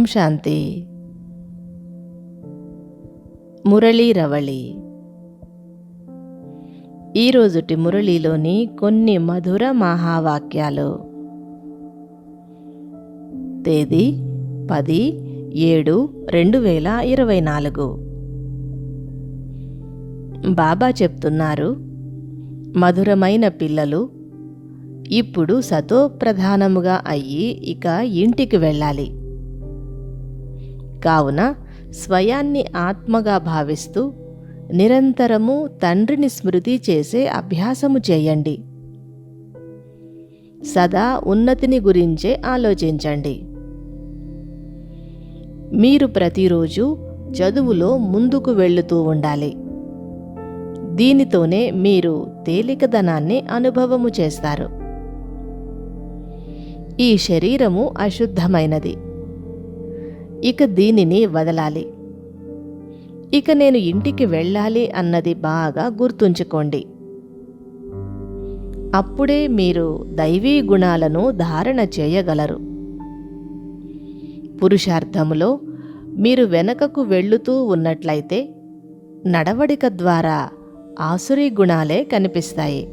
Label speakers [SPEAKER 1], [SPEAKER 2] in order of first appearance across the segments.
[SPEAKER 1] ఓం శాంతి. మురళీ రవళి. ఈరోజుటి మురళీలోని కొన్ని మధుర మహావాక్యాలు. తేదీ పది ఏడు రెండు వేల ఇరవై నాలుగు. బాబా చెప్తున్నారు మధురమైన పిల్లలు ఇప్పుడు సతో ప్రధానముగా అయ్యి ఇక ఇంటికి వెళ్ళాలి. కావున స్వయాన్ని ఆత్మగా భావిస్తూ నిరంతరము తండ్రిని స్మృతి చేసే అభ్యాసము చేయండి. సదా ఉన్నతిని గురించే ఆలోచించండి. మీరు ప్రతిరోజు చదువులో ముందుకు వెళుతూ ఉండాలి. దీనితోనే మీరు తేలికదనాన్ని అనుభవము చేస్తారు. ఈ శరీరము అశుద్ధమైనది. ఇక దీనిని వదలాలి. ఇక నేను ఇంటికి వెళ్ళాలి అన్నది బాగా గుర్తుంచుకోండి. అప్పుడే మీరు దైవీ గుణాలను ధారణ చేయగలరు. పురుషార్థములో మీరు వెనకకు వెళ్ళుతూ ఉన్నట్లయితే నడవడిక ద్వారా ఆసురీ గుణాలే కనిపిస్తాయి.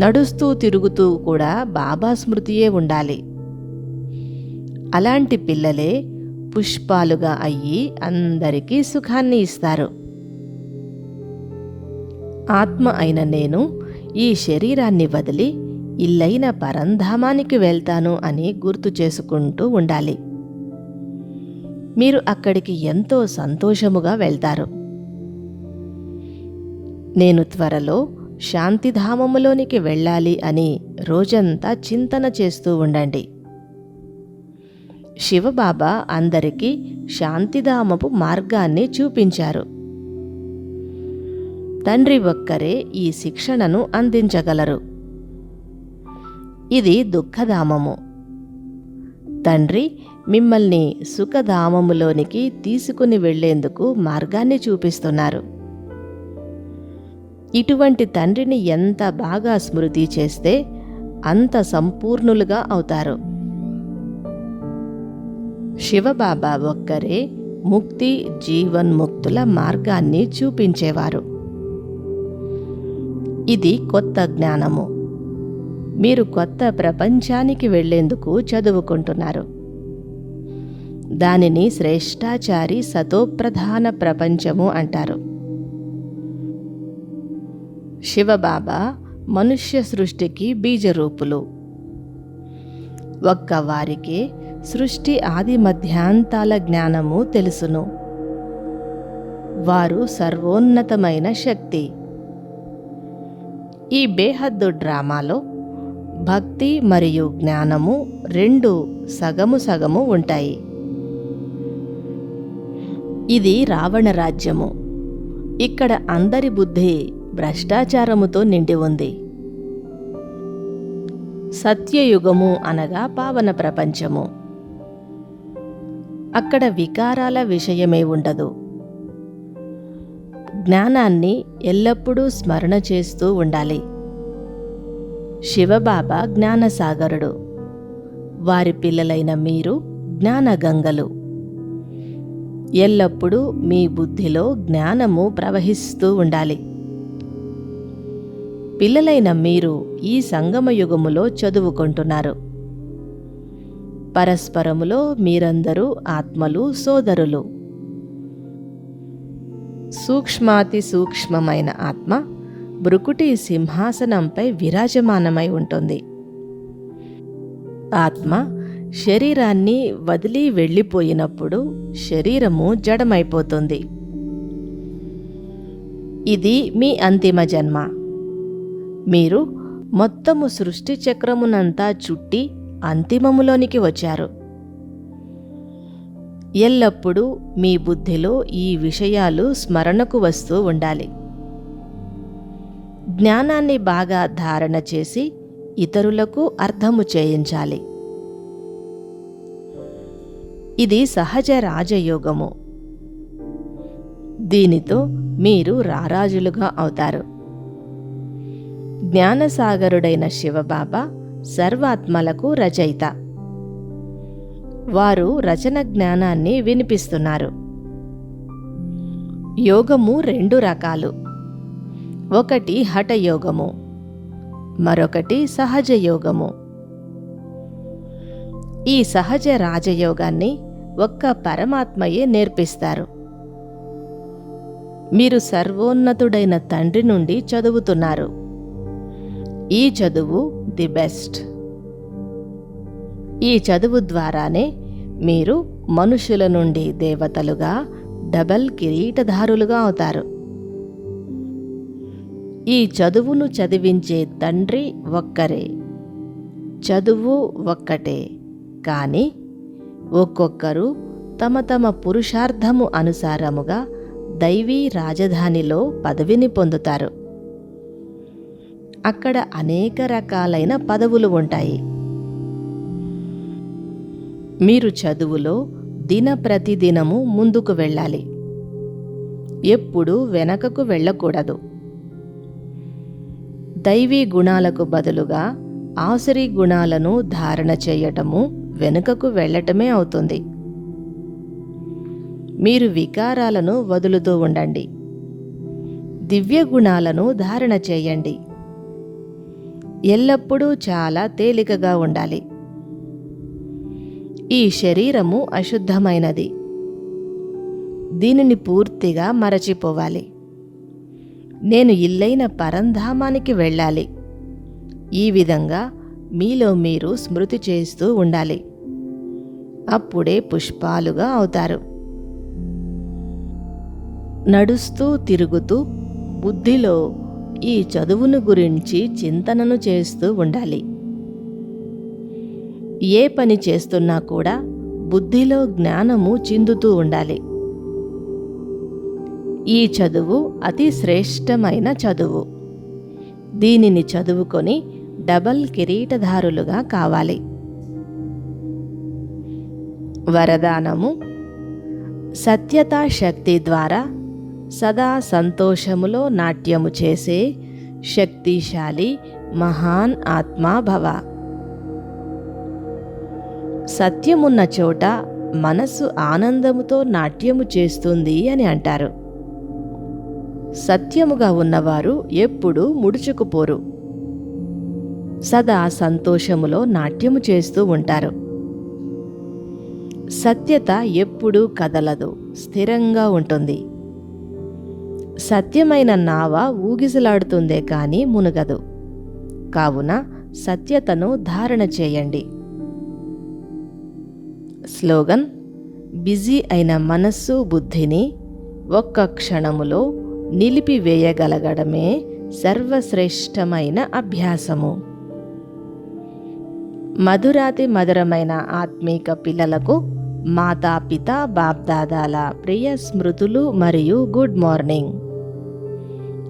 [SPEAKER 1] నడుస్తూ తిరుగుతూ కూడా బాబా స్మృతియే ఉండాలి. అలాంటి పిల్లలే పుష్పాలుగా అయ్యి అందరికీ సుఖాన్ని ఇస్తారు. ఆత్మ అయిన నేను ఈ శరీరాన్ని వదిలి ఇల్లైన పరంధామానికి వెళ్తాను అని గుర్తు చేసుకుంటూ ఉండాలి. మీరు అక్కడికి ఎంతో సంతోషముగా వెళ్తారు. నేను త్వరలో శాంతిధామములోనికి వెళ్ళాలి అని రోజంతా చింతన చేస్తూ ఉండండి. శివబాబా అందరికీ శాంతిధామపు మార్గాన్ని చూపించారు. తండ్రి ఒక్కరే ఈ శిక్షణను అందించగలరు. ఇది దుఃఖధామము. తండ్రి మిమ్మల్ని సుఖధామములోనికి తీసుకుని వెళ్ళేందుకు మార్గాన్ని చూపిస్తున్నారు. ఇటువంటి తండ్రిని ఎంత బాగా స్మృతి చేస్తే అంత సంపూర్ణులుగా అవుతారు. శివబాబా ఒక్కరే ముక్తి జీవన్ముక్తుల మార్గాన్ని చూపించేవారు. ఇది కొత్త జ్ఞానము. మీరు కొత్త ప్రపంచానికి వెళ్ళేందుకు చదువుకుంటున్నారు. దానిని శ్రేష్టాచారి సతోప్రధాన ప్రపంచము అంటారు. శివబాబా మనుష్య సృష్టికి బీజరూపులు. ఒక్క వారికే సృష్టి ఆది మధ్యాంతాల జ్ఞానము తెలుసును. వారు సర్వోన్నతమైన శక్తి. ఈ బేహద్దు డ్రామాలో భక్తి మరియు జ్ఞానము రెండు సగము సగము ఉంటాయి. ఇది రావణ రాజ్యము. ఇక్కడ అందరి బుద్ధి భ్రష్టాచారముతో నిండి ఉంది. సత్యయుగము అనగా పావన ప్రపంచము. అక్కడ వికారాల విషయమే ఉండదు. జ్ఞానాన్ని ఎల్లప్పుడూ స్మరణ చేస్తూ ఉండాలి. శివబాబా జ్ఞానసాగరుడు. వారి పిల్లలైన మీరు జ్ఞానగంగలు. ఎల్లప్పుడూ మీ బుద్ధిలో జ్ఞానము ప్రవహిస్తూ ఉండాలి. పిల్లలైన మీరు ఈ సంగమయుగములో చదువుకుంటున్నారు. పరస్పరములో మీరందరూ ఆత్మలు సోదరులు. సూక్ష్మాతి సూక్ష్మమైన ఆత్మ బ్రుకుటి సింహాసనంపై విరాజమానమై ఉంటుంది. ఆత్మ శరీరాన్ని వదిలి వెళ్ళిపోయినప్పుడు శరీరము జడమైపోతుంది. ఇది మీ అంతిమ జన్మ. మీరు మొత్తము సృష్టి చక్రమునంతా చుట్టి అంతిమములోనికి వచ్చారు. ఎల్లప్పుడూ మీ బుద్ధిలో ఈ విషయాలు స్మరణకు వస్తూ ఉండాలి. జ్ఞానాన్ని బాగా ధారణ చేసి ఇతరులకు అర్థము చేయించాలి. ఇది సహజ రాజయోగము. దీనితో మీరు రారాజులుగా అవుతారు. జ్ఞానసాగరుడైన శివబాబా సర్వాత్మలకు రచయిత. వారు రచన జ్ఞానాన్ని వినిపిస్తున్నారు. యోగము రెండు రకాలు. ఒకటి హఠయోగము మరొకటి సహజ యోగము ఈ సహజ రాజయోగాన్ని ఒక్క పరమాత్మయే నేర్పిస్తారు. మీరు సర్వోన్నతుడైన తండ్రి నుండి చదువుతున్నారు. ఈ చదువు ది బెస్ట్. ఈ చదువు ద్వారానే మీరు మనుషుల నుండి దేవతలుగా డబల్ కిరీటధారులుగా అవుతారు. ఈ చదువును చదివించే తండ్రి ఒక్కరే. చదువు ఒక్కటే. కానీ ఒక్కొక్కరు తమ తమ పురుషార్థము అనుసారముగా దైవీ రాజధానిలో పదవిని పొందుతారు. అక్కడ అనేక రకాలైన పదవులు ఉంటాయి. మీరు చదువులో దిన ప్రతిదినము ముందుకు వెళ్ళాలి. ఎప్పుడు వెనకకు వెళ్ళకూడదు. దైవీ గుణాలకు బదులుగా ఆసరి గుణాలను ధారణ చేయటము వెనుకకు వెళ్ళటమే అవుతుంది. మీరు వికారాలను వదులుతూ ఉండండి. దివ్య గుణాలను ధారణ చేయండి. ఎల్లప్పుడూ చాలా తేలికగా ఉండాలి. ఈ శరీరము అశుద్ధమైనది. దీనిని పూర్తిగా మరచిపోవాలి. నేను ఇల్లైన పరంధామానికి వెళ్ళాలి. ఈ విధంగా మీలో మీరు స్మృతి చేస్తూ ఉండాలి. అప్పుడే పుష్పాలుగా అవుతారు. నడుస్తూ తిరుగుతూ బుద్ధిలో ఈ చదువును గురించి చింతనను చేస్తూ ఉండాలి. ఏ పని చేస్తున్నా కూడా బుద్ధిలో జ్ఞానము చిందుతూ ఉండాలి. ఈ చదువు అతి శ్రేష్టమైన చదువు. దీనిని చదువుకొని డబల్ కిరీటధారులుగా కావాలి. వరదానము సత్యతా శక్తి ద్వారా సదా సంతోషములో నాట్యము చేసే శక్తిశాలి మహాన్ ఆత్మా భవ. సత్యమున్న చోట మనస్సు ఆనందముతో నాట్యము చేస్తుంది అని అంటారు. సత్యముగా ఉన్నవారు ఎప్పుడూ ముడుచుకుపోరు. సదా సంతోషములో నాట్యము చేస్తూ ఉంటారు. సత్యత ఎప్పుడూ కదలదు స్థిరంగా ఉంటుంది. సత్యమైన నావ ఊగిసలాడుతుందే కానీ మునగదు. కావున సత్యతను ధారణ చేయండి. స్లోగన్ బిజీ అయిన మనస్సు బుద్ధిని ఒక్క క్షణములో నిలిపివేయగలగడమే సర్వశ్రేష్టమైన అభ్యాసము. మధురాతి మధురమైన ఆత్మీక పిల్లలకు మాతాపిత బాప్దాదాల ప్రియ స్మృతులు మరియు గుడ్ మార్నింగ్.